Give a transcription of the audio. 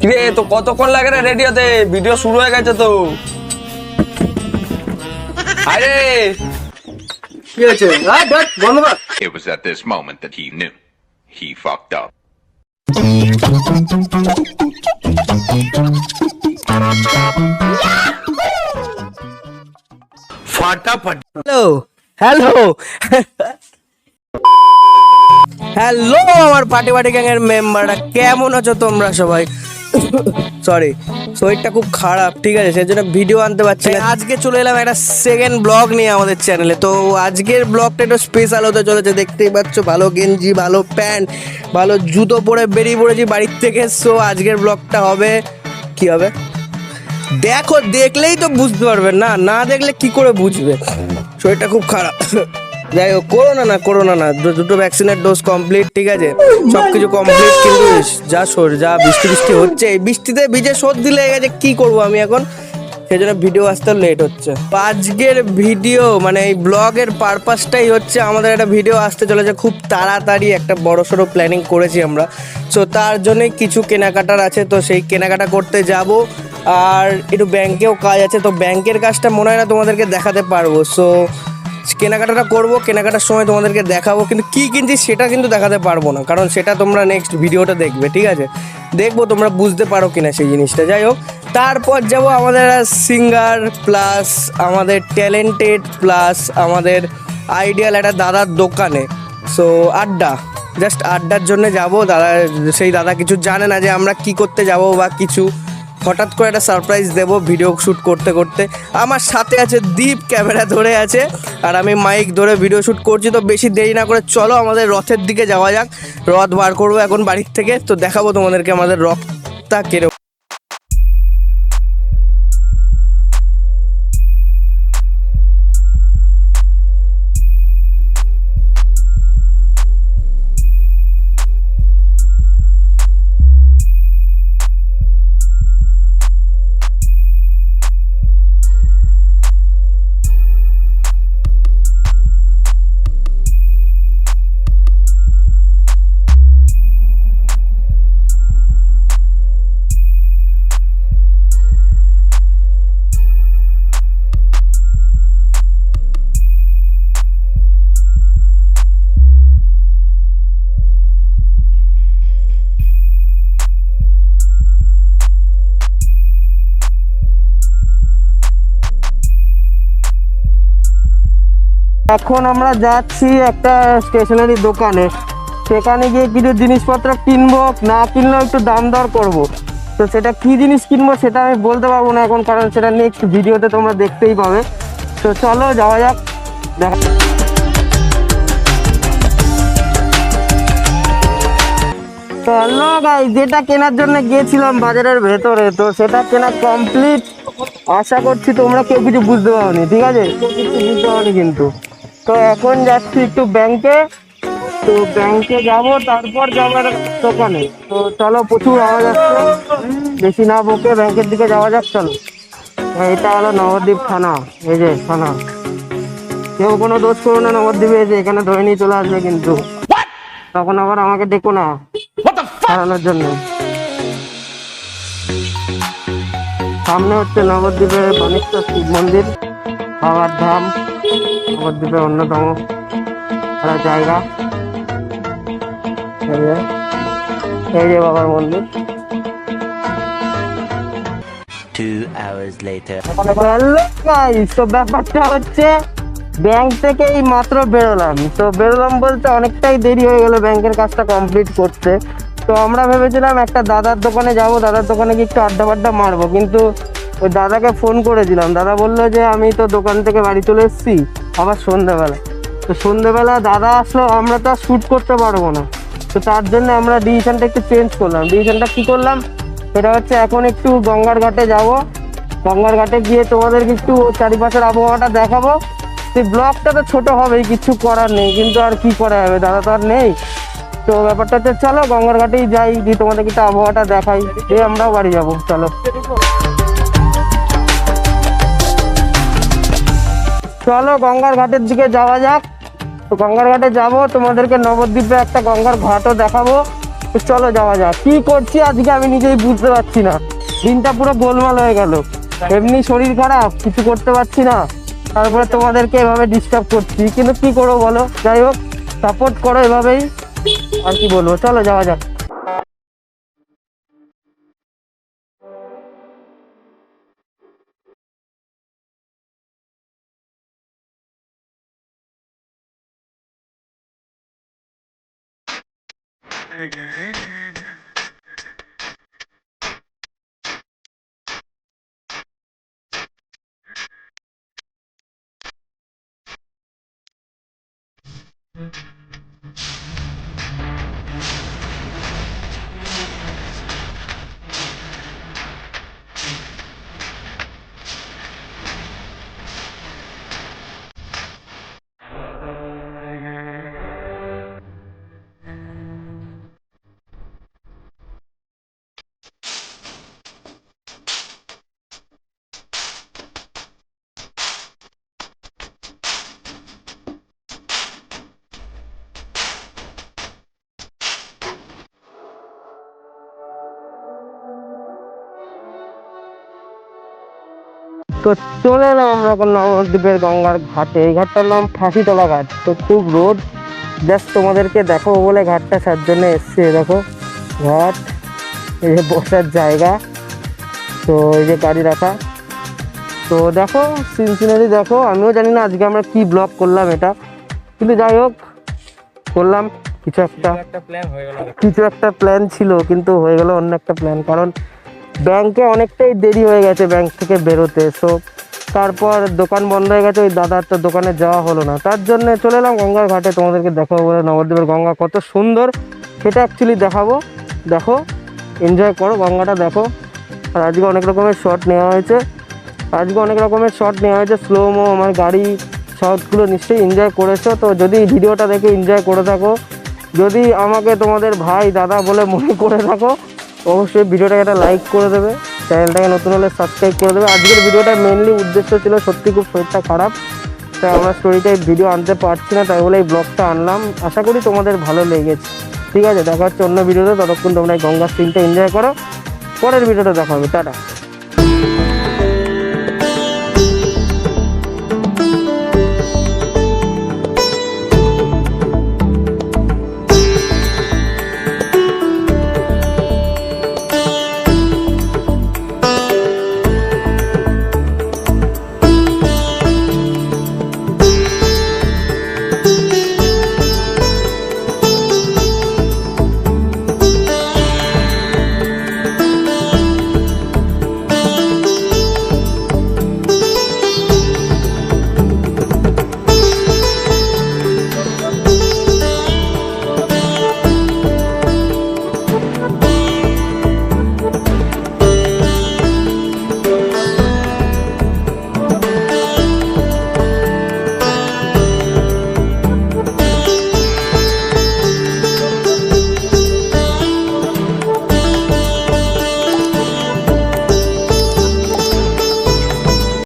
কিরে তো কতক্ষণ লাগে রে রেডি হতে ভিডিও শুরু হয়ে গেছে তো। আরে। কি হয়েছে? আয়, ধ্যাৎ, বন্ধ কর। It was at this moment that he knew. He fucked up. Hello hello hello আমার পার্টি পার্টি গ্যাং এর মেম্বাররা কেমন আছো তোমরা সবাই? সরি শরীরটা খুব খারাপ, ঠিক আছে? সেই জন্য ভিডিও আনতে পারছি না। আজকে চলে এলাম একটা সেকেন্ড ব্লগ নিয়ে আমাদের চ্যানেলে তো আজকের ব্লগটা একটু স্পেশাল হতে চলেছে। দেখতেই পাচ্ছ, ভালো গেঞ্জি, ভালো প্যান্ট, ভালো জুতো পরে বেরিয়ে পড়েছি বাড়ির থেকে। সো আজকের ব্লগটা হবে, কি হবে? দেখো, দেখলেই তো বুঝতে পারবে। না না দেখলে কি করে বুঝবে? শরীরটা খুব খারাপ। যাই হোক করোনা না করোনা না দুটো ভ্যাকসিনের ডোজ কমপ্লিট ঠিক আছে? সবকিছু কমপ্লিট কিন্তু যা শরীর, যা বৃষ্টি বৃষ্টি হচ্ছে। এই বৃষ্টিতে ভিজে সর্দি লেগে গেছে, কি করব আমি এখন? সেই জন্য ভিডিও আসতে লেট হচ্ছে। আজকের ভিডিও মানে এই ব্লগের পারপাসটাই হচ্ছে আমাদের একটা ভিডিও আসতে চলেছে। খুব তাড়াতাড়ি একটা বড় সড়ো প্ল্যানিং করেছি আমরা। সো তার জন্যই কিছু কেনাকাটার আছে, তো সেই কেনাকাটা করতে যাব। আর একটু ব্যাংকেও কাজ আছে, তো ব্যাংকের কাজটা মনে হয় না তোমাদেরকে দেখাতে পারব। সো কেনাকাটাটা করব, কেনাকাটার সময় তোমাদেরকে দেখাবো, কিন্তু কি কিনছি সেটা কিন্তু দেখাতে পারব না, কারণ সেটা তোমরা নেক্সট ভিডিওটা দেখবে, ঠিক আছে? দেখব তোমরা বুঝতে পারো কিনা সেই জিনিসটা, যাই হোক। তারপর যাব আমাদের সিঙ্গার প্লাস আমাদের ট্যালেন্টেড প্লাস আমাদের আইডিয়াল একটা দাদার দোকানে। সো আড্ডা জাস্ট আড্ডার জন্য যাব, দাদা, সেই দাদা কিছু জানে না যে আমরা কি করতে যাব বা কিছু। হঠাৎ করে একটা সারপ্রাইজ দেবো ভিডিও শ্যুট করতে করতে। আমার সাথে আছে দীপ ক্যামেরা ধরে আছে। আর আমি মাইক ধরে ভিডিও শ্যুট করছি, তো বেশি দেরি না করে চলো আমাদের রথের দিকে যাওয়া যাক। রথ বার করব এখন বাড়ির থেকে, তো দেখাবো তোমাদেরকে আমাদের রথটা কেরকম। এখন আমরা যাচ্ছি একটা স্টেশনারি দোকানে। সেখানে গিয়ে কিছু জিনিসপত্র কিনবো, না কিনলেও একটু দাম দর করব। তো সেটা কি জিনিস কিনবো সেটা আমি বলতে পারব না এখন, কারণ সেটা নেক্সট ভিডিওতে তোমরা দেখতেই পাবে। তো চলো যাওয়া যাক। দেখা হ্যালো গাই যেটা কেনার জন্য গিয়েছিলাম বাজারের ভেতরে, তো সেটা কেনা কমপ্লিট আশা করছি তোমরা কেউ কিছু বুঝতে পারোনি, ঠিক আছে? কিছু বুঝতে পারোনি কিন্তু। তো এখন যাচ্ছি একটু ব্যাংকে তো ব্যাংকে যাব, তারপর যাব একটা দোকানে। তো চলো, প্রচুর আওয়াজ আসছে। বেশি না বকে ব্যাংকের দিকে যাওয়া যাক, চলো। এটা হলো নবদ্বীপ থানা। এই যে, থানা। কেউ কোনো দোষ করো না নবদ্বীপে যে এখানে ধরে নিয়ে চলে আসবে কিন্তু। তখন আবার আমাকে ডেকো না হারানোর জন্য। সামনে হচ্ছে নবদ্বীপের গণেশ্বর শিব মন্দির বাবার ধাম। নবদ্বীপের অন্যতম একটা জায়গা। এই যে- বাবার মন্দির। তো ব্যাপারটা হচ্ছে ব্যাংক থেকে এই মাত্র বেরোলাম। তো বেরোলাম বলতে অনেকটাই দেরি হয়ে গেল ব্যাংকের কাজটা কমপ্লিট করতে। তো আমরা ভেবেছিলাম একটা দাদার দোকানে যাব দাদার দোকানে গিয়ে একটু আড্ডা ফাড্ডা মারবো। কিন্তু ওই দাদাকে ফোন করেছিলাম। দাদা বলল যে আমি তো দোকান থেকে বাড়ি চলে এসেছি। আবার সন্ধ্যেবেলা। তো সন্ধ্যেবেলা দাদা আসলো, আমরা তো আর শ্যুট করতে পারব না। তো তার জন্য আমরা ডিসিশনটা একটু চেঞ্জ করলাম। ডিসিশনটা কি করলাম? সেটা হচ্ছে এখন একটু গঙ্গার ঘাটে যাব। গঙ্গার ঘাটে গিয়ে তোমাদেরকে একটু চারিপাশের আবহাওয়াটা দেখাবো। সেই ব্লগটা তো ছোটো হবেই, কিছু করার নেই। কিন্তু আর কি করা যাবে? দাদা তো আর নেই। তো ব্যাপারটা হচ্ছে, চলো গঙ্গার ঘাটেই যাই দিয়ে তোমাদের একটু আবহাওয়াটা দেখাই। দিয়ে আমরাও বাড়ি যাব। চলো। চলো গঙ্গার ঘাটের দিকে যাওয়া যাক। তো গঙ্গার ঘাটে যাব, তোমাদেরকে নবদ্বীপে একটা গঙ্গার ঘাটও দেখাবো। তো চলো যাওয়া যাক। কি করছি আজকে আমি নিজেই বুঝতে পারছি না। দিনটা পুরো গোলমাল হয়ে গেল। এমনি শরীর খারাপ, কিছু করতে পারছি না। তারপরে তোমাদেরকে এভাবে ডিস্টার্ব করছি। কিন্তু কি করব বলো? যাই হোক সাপোর্ট করো এভাবেই। আর কি বলব? চলো যাওয়া যাক। Mm-hmm. তো চলে এলাম আমরা এখন নবদ্বীপের গঙ্গার ঘাটে। এই ঘাটটার নাম ফাঁসিতলা ঘাট। তো খুব রোড জাস্ট তোমাদেরকে দেখো বলে ঘাটটা সার জন্য এসছে। দেখো ঘাট এই যে বসার জায়গা। তো এই যে গাড়ি রাখা। তো দেখো সিন সিনারি দেখো। আমিও জানি না আজকে আমরা কি ব্লগ করলাম এটা। কিন্তু যাই হোক করলাম। কিছু একটা কিছু একটা প্ল্যান ছিল কিন্তু হয়ে গেল অন্য একটা প্ল্যান কারণ ব্যাংকে অনেকটাই দেরি হয়ে গেছে ব্যাংক থেকে বেরোতে সো তারপর দোকান বন্ধ হয়ে গেছে, ওই দাদার তো দোকানে যাওয়া হলো না। তার জন্য চলে এলাম গঙ্গার ঘাটে, তোমাদেরকে দেখাবো বলে নবদ্বীপের গঙ্গা কত সুন্দর। সেটা অ্যাকচুয়ালি দেখাবো। দেখো এনজয় করো গঙ্গাটা, দেখো। আর আজকে অনেক রকমের শট নেওয়া হয়েছে। আজকে অনেক রকমের শট নেওয়া হয়েছে স্লো মো আমার গাড়ি শটগুলো নিশ্চয়ই এনজয় করেছ। তো যদি ভিডিওটা দেখে এনজয় করে থাকো, যদি আমাকে তোমাদের ভাই, দাদা বলে মনে করে থাকো অবশ্যই ভিডিওটাকে একটা লাইক করে দেবে। চ্যানেলটাকে নতুন হলে সাবস্ক্রাইব করে দেবে। আজকের ভিডিওটা মেনলি উদ্দেশ্য ছিল সত্যি খুব শরীরটা খারাপ। তাই আমরা স্টোরিটাই ভিডিও আনতে পারছি না, তাই বলে এই ব্লগটা আনলাম। আশা করি তোমাদের ভালো লেগেছে। ঠিক আছে, দেখা হচ্ছে অন্য ভিডিওতে। ততক্ষণ তোমরা এই গঙ্গার সিনটা এনজয় করো। পরের ভিডিওটা দেখা হবে। টাটা।